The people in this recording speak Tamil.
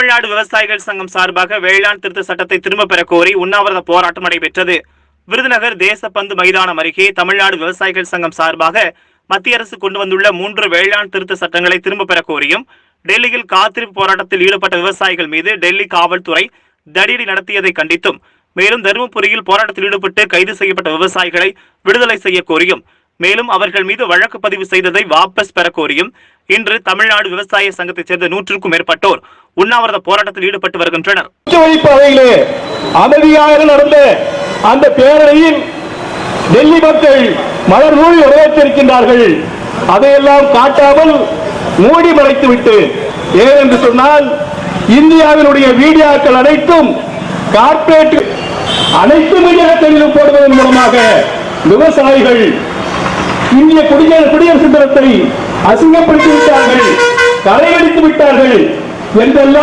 தமிழ்நாடு விவசாயிகள் சங்கம் சார்பாக வேளாண் திருத்த சட்டத்தை திரும்ப பெற கோரி உண்ணாவிரத போராட்டம் நடைபெற்றது. விருதுநகர் தேசப்பந்து மைதானம் அருகே தமிழ்நாடு விவசாயிகள் சங்கம் சார்பாக மத்திய அரசு கொண்டு வந்துள்ள மூன்று வேளாண் திருத்த சட்டங்களை திரும்பப் பெறக் கோரியும் டெல்லியில் காத்திருப்பு போராட்டத்தில் ஈடுபட்ட விவசாயிகள் மீது டெல்லி காவல்துறை தடியடி நடத்தியதை கண்டித்தும் மேலும் தருமபுரியில் போராட்டத்தில் ஈடுபட்டு கைது செய்யப்பட்ட விவசாயிகளை விடுதலை செய்ய கோரியும் மேலும் அவர்கள் மீது வழக்கு பதிவு செய்ததை வாபஸ் பெறக் கோரியும் இன்று தமிழ்நாடு விவசாய சங்கத்தைச் சேர்ந்த நூற்றுக்கும் மேற்பட்டோர் உண்ணாவிரத போராட்டத்தில் ஈடுபட்டு வருகின்றனர். அமைதியாக நடந்த அந்த பேரணியில் டெல்லி மக்கள் மலர் நூல் வரவேற்றிருக்கின்றார்கள் அதையெல்லாம் காட்டாமல் மூடி மறைத்துவிட்டு ஏனென்று சொன்னால் இந்தியாவினுடைய மீடியாக்கள் அனைத்தும் கார்பரேட் அனைத்து மீடியாக்களிலும் போடுவதன் மூலமாக விவசாயிகள் இந்திய குடியரசு குடியரசு தினத்தை அசிங்கப்படுத்தி விட்டார்கள் கரையடித்து விட்டார்கள் என்றெல்லாம்